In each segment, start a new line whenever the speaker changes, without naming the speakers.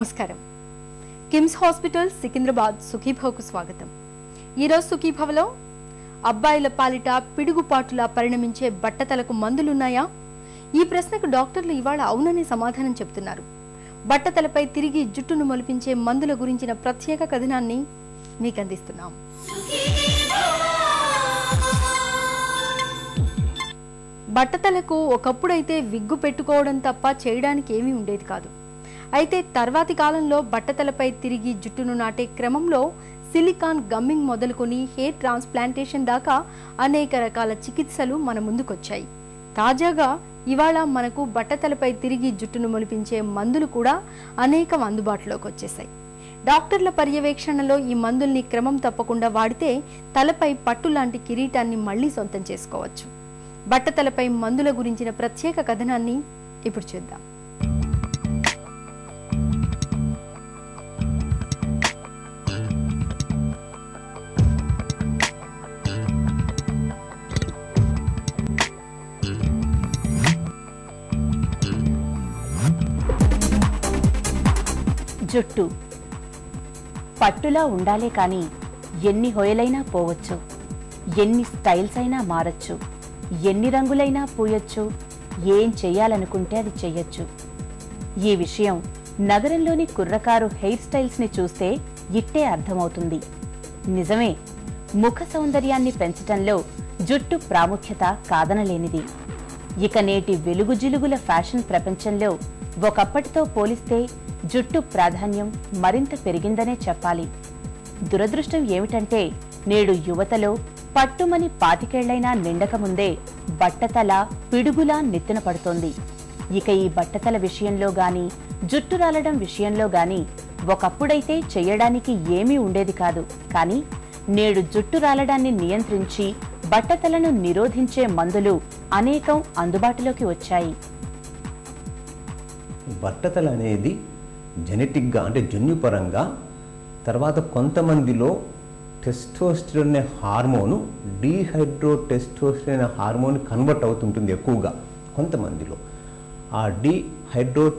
నమస్కారం. కిమ్స్ హాస్పిటల్ సికింద్రాబాద్ సుఖీభవకు స్వాగతం. ఈరోజు సుఖీభవలో అబ్బాయిల పాలిట పిడుగుపాటులా పరిణమించే బట్టతలకు మందులున్నాయా? ఈ ప్రశ్నకు డాక్టర్లు ఇవాళ అవుననే సమాధానం చెప్తున్నారు బట్టతలపై తిరిగి జుట్టును మొలిపించే మందుల గురించిన ప్రత్యేక కథనాన్ని మీకు అందిస్తున్నాం బట్టతలకు ఒకప్పుడైతే విగ్గు పెట్టుకోవడం తప్ప చేయడానికి ఏమీ ఉండేది కాదు. అయితే తర్వాతి కాలంలో బట్టతలపై తిరిగి జుట్టును నాటే క్రమంలో సిలికాన్ గమ్మింగ్ మొదలుకొని హెయిర్ ట్రాన్స్ప్లాంటేషన్ దాకా అనేక రకాల చికిత్సలు మన ముందుకొచ్చాయి. తాజాగా ఇవాళ మనకు బట్టతలపై తిరిగి జుట్టును మొలిపించే మందులు కూడా అనేకం అందుబాటులోకి వచ్చేసాయి డాక్టర్ల పర్యవేక్షణలో ఈ మందుల్ని క్రమం తప్పకుండా వాడితే తలపై పట్టు లాంటి కిరీటాన్ని మళ్ళీ సొంతం చేసుకోవచ్చు. బట్టతలపై మందుల గురించిన ప్రత్యేక కథనాన్ని ఇప్పుడు చూద్దాం.
జుట్టు పట్టులా ఉండాలే కాని ఎన్ని హొయలైనా పోవచ్చు. ఎన్ని స్టైల్స్ అయినా మారచ్చు. ఎన్ని రంగులైనా పూయొచ్చు. ఏం చెయ్యాలనుకుంటే అది చెయ్యొచ్చు. ఈ విషయం నగరంలోని కుర్రకారు హెయిర్ స్టైల్స్ని చూస్తే ఇట్టే అర్థమవుతుంది. నిజమే ముఖ సౌందర్యాన్ని పెంచటంలో జుట్టు ప్రాముఖ్యత కాదనలేనిది. ఇక నేటి వెలుగు జిలుగుల ఫ్యాషన్ ప్రపంచంలో ఒకప్పటితో పోలిస్తే జుట్టు ప్రాధాన్యం మరింత పెరిగిందనే చెప్పాలి. దురదృష్టం ఏమిటంటే నేడు యువతలో పట్టుమని పాతికేళ్ళైనా నిండకముందే బట్టతల పిడుగులా నెత్తిన పడుతోంది. ఇక ఈ బట్టతల విషయంలో గాని జుట్టు రాలడం విషయంలో గాని ఒకప్పుడైతే చెయ్యడానికి ఏమీ ఉండేది కాదు. కానీ నేడు జుట్టు రాలడాన్ని నియంత్రించి బట్టతలను నిరోధించే మందులు అనేకం అందుబాటులోకి వచ్చాయి.
బట్టతలు అనేది జెనెటిక్గా అంటే జన్యుపరంగా తర్వాత కొంతమందిలో టెస్టోస్టిరోన్ అనే హార్మోను డీహైడ్రో టెస్టోస్టిరోన్ అనే హార్మోన్ కన్వర్ట్ అవుతుంటుంది ఎక్కువగా కొంతమందిలో. ఆ డీహైడ్రో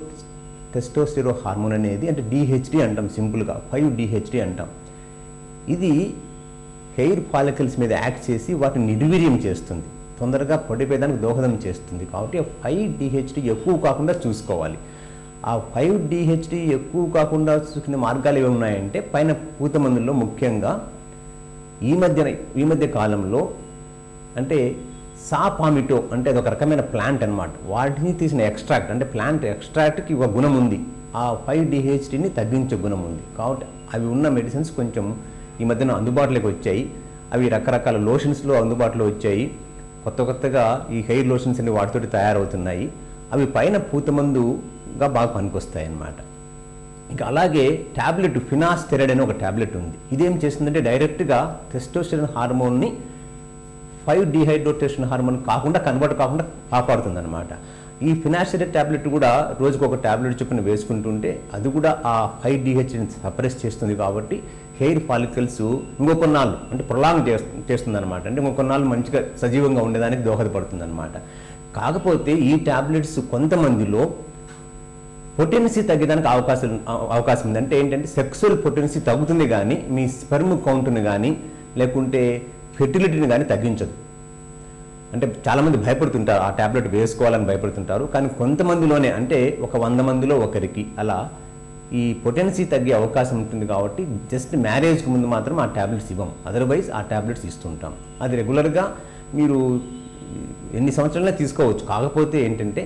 టెస్టోస్టిరో హార్మోన్ అనేది అంటే డిహెచ్డి అంటాం సింపుల్గా ఫైవ్ డిహెచ్డి అంటాం. ఇది హెయిర్ ఫాలికల్స్ మీద యాక్ట్ చేసి వాటిని నిర్వీర్యం చేస్తుంది. తొందరగా పడిపోయేదానికి దోహదం చేస్తుంది. కాబట్టి ఫైవ్ డిహెచ్డి ఎక్కువ కాకుండా చూసుకోవాలి. ఆ ఫైవ్ డిహెచ్డి ఎక్కువ కాకుండా చూసుకునే మార్గాలు ఏమి ఉన్నాయంటే పైన పూత మందుల్లో ముఖ్యంగా ఈ మధ్య ఈ మధ్య కాలంలో అంటే సాపామిటో అంటే అది ఒక రకమైన ప్లాంట్ అన్నమాట. వాటిని తీసిన ఎక్స్ట్రాక్ట్ అంటే ప్లాంట్ ఎక్స్ట్రాక్ట్కి ఒక గుణం ఉంది. ఆ ఫైవ్ డిహెచ్డిని తగ్గించే గుణం ఉంది. కాబట్టి అవి ఉన్న మెడిసిన్స్ కొంచెం ఈ మధ్యన అందుబాటులోకి వచ్చాయి. అవి రకరకాల లోషన్స్లో అందుబాటులో వచ్చాయి. కొత్త కొత్తగా ఈ హెయిర్ లోషన్స్ అన్ని వాటితోటి తయారవుతున్నాయి. అవి పైన గా బాగా పనికొస్తాయి అన్నమాట ఇంకా అలాగే ట్యాబ్లెట్ ఫినాస్టెరైడ్ అనే ఒక ట్యాబ్లెట్ ఉంది. ఇదేం చేస్తుందంటే డైరెక్ట్గా టెస్టోస్టెరాన్ హార్మోన్ని ఫైవ్ డిహైడ్రోటేషన్ హార్మోన్ కాకుండా కన్వర్ట్ కాకుండా కాపాడుతుంది అనమాట ఈ ఫినాస్టెరైడ్ ట్యాబ్లెట్ కూడా రోజుకు ఒక ట్యాబ్లెట్ చొప్పున వేసుకుంటుంటే అది కూడా ఆ ఫైవ్ డిహెచ్ని సప్రెస్ చేస్తుంది కాబట్టి హెయిర్ ఫాలికల్స్ ఇంకొకొన్నాళ్ళు అంటే ప్రొలాంగ్ చేస్తుంది అనమాట అంటే ఇంకొకొన్నాళ్ళు మంచిగా సజీవంగా ఉండేదానికి దోహదపడుతుంది అనమాట కాకపోతే ఈ ట్యాబ్లెట్స్ కొంతమందిలో పొటెన్సీ తగ్గడానికి అవకాశం అవకాశం ఉంది అంటే ఏంటంటే సెక్సువల్ పొటెన్సీ తగ్గుతుంది కానీ మీ స్పెర్మ్ కౌంట్ని కానీ లేకుంటే ఫెర్టిలిటీని కానీ తగ్గించదు. అంటే చాలామంది భయపడుతుంటారు ఆ ట్యాబ్లెట్ వేసుకోవాలని భయపడుతుంటారు కానీ కొంతమందిలోనే అంటే ఒక వంద మందిలో ఒకరికి అలా ఈ పొటెన్సీ తగ్గే అవకాశం ఉంటుంది కాబట్టి జస్ట్ మ్యారేజ్కి ముందు మాత్రం ఆ ట్యాబ్లెట్స్ ఇవ్వం. అదర్వైజ్ ఆ ట్యాబ్లెట్స్ ఇస్తుంటాం. అది రెగ్యులర్గా మీరు ఎన్ని సంవత్సరాలైనా తీసుకోవచ్చు. కాకపోతే ఏంటంటే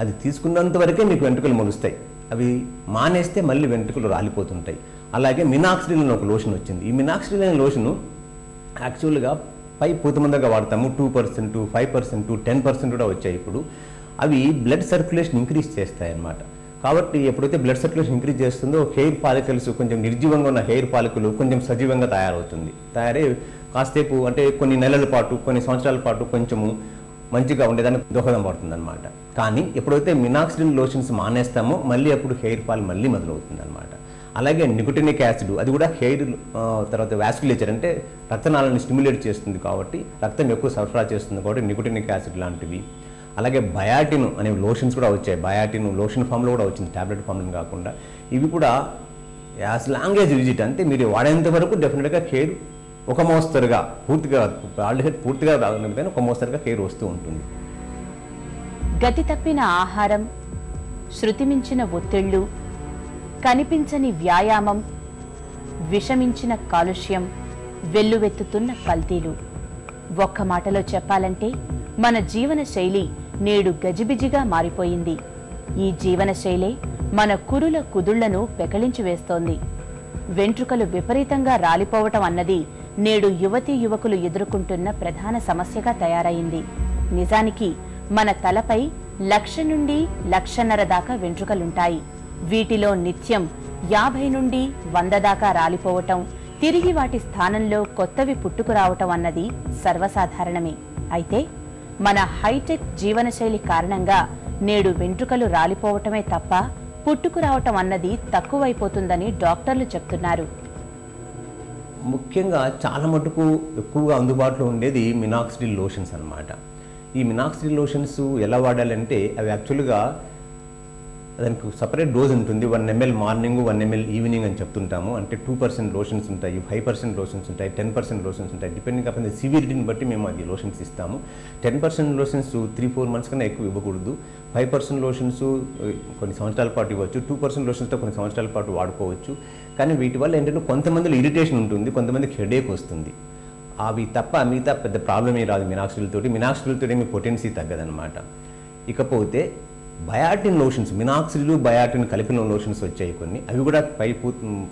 అది తీసుకున్నంత వరకే మీకు వెంట్రుకలు మొలుస్తాయి. అవి మానేస్తే మళ్ళీ వెంట్రుకలు రాలిపోతుంటాయి. అలాగే మినాక్సిడిల్ అని ఒక లోషన్ వచ్చింది. ఈ మినాక్సిడిల్ అనే లోషను యాక్చువల్గా పై పూతమందగా వాడతాము. Two percent five percent ten percent కూడా వచ్చాయి ఇప్పుడు. అవి బ్లడ్ సర్క్యులేషన్ ఇంక్రీజ్ చేస్తాయి అన్నమాట కాబట్టి ఎప్పుడైతే బ్లడ్ సర్క్యులేషన్ ఇంక్రీజ్ చేస్తుందో హెయిర్ పాలికల్స్ కొంచెం నిర్జీవంగా ఉన్న హెయిర్ పాలికలు కొంచెం సజీవంగా తయారవుతుంది. తయారై కాసేపు అంటే కొన్ని నెలల పాటు కొన్ని సంవత్సరాల పాటు కొంచెము మంచిగా ఉండేదానికి దోహదం పడుతుంది అనమాట కానీ ఎప్పుడైతే మినాక్సిడిన్ లోషన్స్ మానేస్తామో మళ్ళీ అప్పుడు హెయిర్ ఫాల్ మళ్ళీ మొదలవుతుంది అనమాట అలాగే నికోటినిక్ యాసిడ్ అది కూడా హెయిర్ తర్వాత వ్యాస్కులేచర్ అంటే రక్తనాళాలను స్టిమ్యులేట్ చేస్తుంది కాబట్టి రక్తం ఎక్కువ సరఫరా చేస్తుంది కాబట్టి నికోటినిక్ యాసిడ్ లాంటివి. అలాగే బయాటిన్ అనే లోషన్స్ కూడా వచ్చాయి. బయాటిన్ లోషన్ ఫామ్లో కూడా వచ్చింది టాబ్లెట్ ఫామ్లో కాకుండా. ఇవి కూడా యాజ్ లాంగ్వేజ్ విజిట్ అంటే మీరు వాడేంత వరకు డెఫినెట్గా హెయిర్ ఒక మోస్తరుగా పూర్తిగా ఆల్రెడీ పూర్తిగా రాకపోయినా ఒక మోస్తరుగా కేర్ వస్తూ ఉంటుంది.
గతి తప్పిన ఆహారం శృతిమించిన ఒత్తిళ్ళు కనిపించని వ్యాయామం విషమించిన కాలుష్యం వెల్లువెత్తుతున్న కల్తీలు. ఒక్క మాటలో చెప్పాలంటే మన జీవన శైలి నేడు గజిబిజిగా మారిపోయింది. ఈ జీవన శైలే మన కురుల కుదుళ్ళను పెకలించి వేస్తోంది. వెంట్రుకలు విపరీతంగా రాలిపోవటం అన్నది నేడు యువతీ యువకులు ఎదుర్కొంటున్న ప్రధాన సమస్యగా తయారైంది. నిజానికి మన తలపై లక్ష నుండి లక్షన్నర దాకా వెంట్రుకలుంటాయి. వీటిలో నిత్యం యాభై నుండి వంద దాకా రాలిపోవటం తిరిగి వాటి స్థానంలో కొత్తవి పుట్టుకురావటం అన్నది సర్వసాధారణమే. అయితే మన హైటెక్ జీవనశైలి కారణంగా నేడు వెంట్రుకలు రాలిపోవటమే తప్ప పుట్టుకురావటం అన్నది తక్కువైపోతుందని డాక్టర్లు చెప్తున్నారు.
ముఖ్యంగా చాలా మటుకు ఎక్కువగా అందుబాటులో ఉండేది మినాక్సిడిల్ లోషన్స్ అన్నమాట. ఈ మినాక్సిడిల్ లోషన్స్ ఎలా వాడాలంటే అవి యాక్చువల్గా దానికి సపరేట్ డోస్ ఉంటుంది. One ML morning one ML evening అని చెప్తుంటాము. అంటే టూ పర్సెంట్ లోషన్స్ ఉంటాయి ఫైవ్ పర్సెంట్ లోషన్స్ ఉంటాయి టెన్ పర్సెంట్ లోషన్స్ ఉంటాయి. డిపెండింగ్ అపాన్ సివిరిటీని బట్టి మేము అది లోషన్స్ ఇస్తాము. Ten percent lotions three four months కన్నా ఎక్కువ ఇవ్వకూడదు. ఫైవ్ పర్సెంట్ లోషన్స్ కొన్ని సంవత్సరాల పాటు ఇవ్వచ్చు. టూ పర్సెంట్ లోషన్స్తో కొన్ని సంవత్సరాల పాటు వాడుకోవచ్చు. కానీ వీటి వల్ల ఏంటంటే కొంతమందిలో ఇరిటేషన్ ఉంటుంది కొంతమందికి హెడేక్ వస్తుంది. అవి తప్ప మిగతా పెద్ద ప్రాబ్లమే రాదు మినాక్సిల్ తోటి మీ పొటెన్సీ తగ్గదనమాట ఇకపోతే బయాటిన్ లోషన్స్ మినాక్సిడ్లు బయాటిన్ కలిపిన లోషన్స్ వచ్చాయి కొన్ని. అవి కూడా పై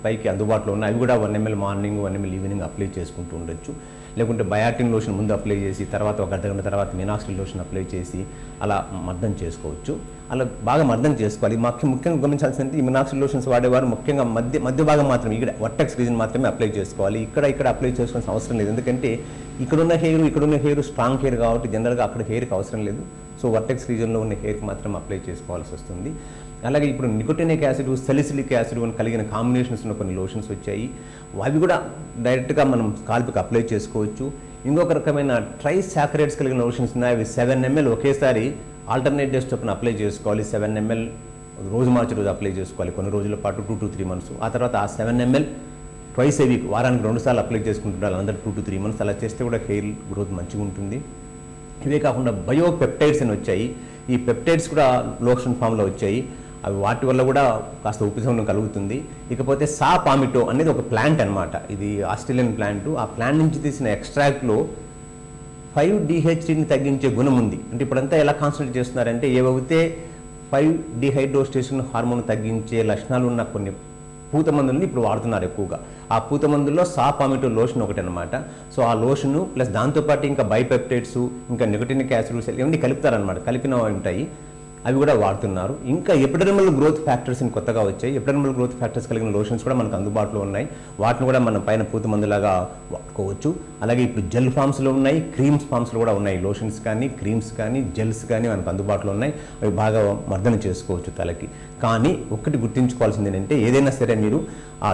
పైకి అందుబాటులో ఉన్నాయి. అవి కూడా one ML morning one ML evening apply చేసుకుంటూ ఉండొచ్చు. లేకుంటే బయాటిన్ లోషన్ ముందు అప్లై చేసి తర్వాత ఒక అర్ధ గంట తర్వాత మినాక్సిల్ లోషన్ అప్లై చేసి అలా మర్దం చేసుకోవచ్చు. అలా బాగా మర్దం చేసుకోవాలి. ముఖ్య ముఖ్యంగా గమనించాల్సింది ఈ మినాక్సిల్ లోషన్స్ వాడేవారు ముఖ్యంగా మధ్య మధ్య భాగం మాత్రమే. ఇక్కడ వర్టెక్స్ రీజన్ మాత్రమే అప్లై చేసుకోవాలి. ఇక్కడ ఇక్కడ అప్లై చేసుకోవాల్సిన అవసరం లేదు. ఎందుకంటే ఇక్కడున్న హెయిర్ ఇక్కడున్న హెయిర్ స్ట్రాంగ్ హెయిర్ కాబట్టి జనరల్గా అక్కడ హెయిర్కి అవసరం లేదు. సో వర్టెక్స్ రీజన్లో ఉన్న హెయిర్కి మాత్రం అప్లై చేసుకోవాల్సి వస్తుంది. అలాగే ఇప్పుడు నికోటినిక్ యాసిడ్ సెలిసిలిక్ యాసిడ్ అని కలిగిన కాంబినేషన్స్ ఉన్న కొన్ని లోషన్స్ వచ్చాయి. అవి కూడా డైరెక్ట్గా మనం స్కాల్ప్కి అప్లై చేసుకోవచ్చు. ఇంకొక రకమైన ట్రై సాకరేట్స్ కలిగిన లోషన్స్ ఉన్నాయి. అవి సెవెన్ ఎంఎల్ ఒకేసారి ఆల్టర్నేట్ డేస్ చొప్పున అప్లై చేసుకోవాలి. సెవెన్ ఎంఎల్ రోజు మార్చి రోజు అప్లై చేసుకోవాలి. కొన్ని రోజుల పాటు టూ టు త్రీ మంత్స్ ఆ తర్వాత ఆ seven ML twice a week వారానికి రెండు సార్లు అప్లై చేసుకుంటుండాలి. అందరూ టూ టు త్రీ మంత్స్ అలా చేస్తే కూడా హెయిర్ గ్రోత్ మంచిగా ఉంటుంది. ఇవే కాకుండా బయో పెప్టైడ్స్ అని వచ్చాయి. ఈ పెప్టైడ్స్ కూడా లోషన్ ఫామ్లో వచ్చాయి. అవి వాటి వల్ల కూడా కాస్త ఉపశమనం కలుగుతుంది. ఇకపోతే సా పామిటో అనేది ఒక ప్లాంట్ అన్నమాట. ఇది ఆస్ట్రేలియన్ ప్లాంట్ ఆ ప్లాంట్ నుంచి తీసిన ఎక్స్ట్రాక్ట్లో ఫైవ్ డిహెచ్డిని తగ్గించే గుణం ఉంది. అంటే ఇప్పుడంతా ఎలా కాన్సన్ట్రేట్ చేస్తున్నారంటే ఏవైతే ఫైవ్ డిహైడ్రోస్టేషన్ హార్మోన్ తగ్గించే లక్షణాలు ఉన్న కొన్ని పూత మందులని ఇప్పుడు వాడుతున్నారు ఎక్కువగా. ఆ పూత మందుల్లో సాపామిటో లోషన్ ఒకటి అనమాట సో ఆ లోషను ప్లస్ దాంతోపాటు ఇంకా బైపెప్టైడ్స్ ఇంకా నెగటిన్ యాసిడ్స్ ఇవన్నీ కలుపుతారనమాట కలిపినవి ఉంటాయి. అవి కూడా వాడుతున్నారు. ఇంకా ఎపిడర్మల్ గ్రోత్ ఫ్యాక్టర్స్ కొత్తగా వచ్చాయి. ఎపిడర్మల్ గ్రోత్ ఫ్యాక్టర్స్ కలిగిన లోషన్స్ కూడా మనకు అందుబాటులో ఉన్నాయి. వాటిని కూడా మనం పైన పూత మందులాగా వాడుకోవచ్చు. అలాగే ఇప్పుడు జెల్ ఫామ్స్లో ఉన్నాయి. క్రీమ్స్ ఫామ్స్లో కూడా ఉన్నాయి లోషన్స్ కానీ క్రీమ్స్ కానీ జెల్స్ కానీ మనకు అందుబాటులో ఉన్నాయి. అవి బాగా మర్దన చేసుకోవచ్చు తలకి. కానీ ఒక్కటి గుర్తుంచుకోవాల్సింది ఏంటంటే ఏదైనా సరే మీరు ఆ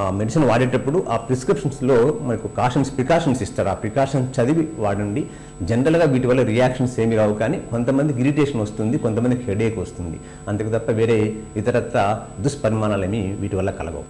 ఆ మెడిసిన్ వాడేటప్పుడు ఆ ప్రిస్క్రిప్షన్స్లో మనకు కాషన్స్ ప్రికాషన్స్ ఇస్తారు. ఆ ప్రికాషన్స్ చదివి వాడండి. జనరల్గా వీటి వల్ల రియాక్షన్స్ ఏమి రావు కానీ కొంతమందికి ఇరిటేషన్ వస్తుంది కొంతమందికి హెడేక్ వస్తుంది. అంతకు తప్ప వేరే ఇతరత్ర దుష్పరిమాణాలు ఏమి వీటి వల్ల కలగవు.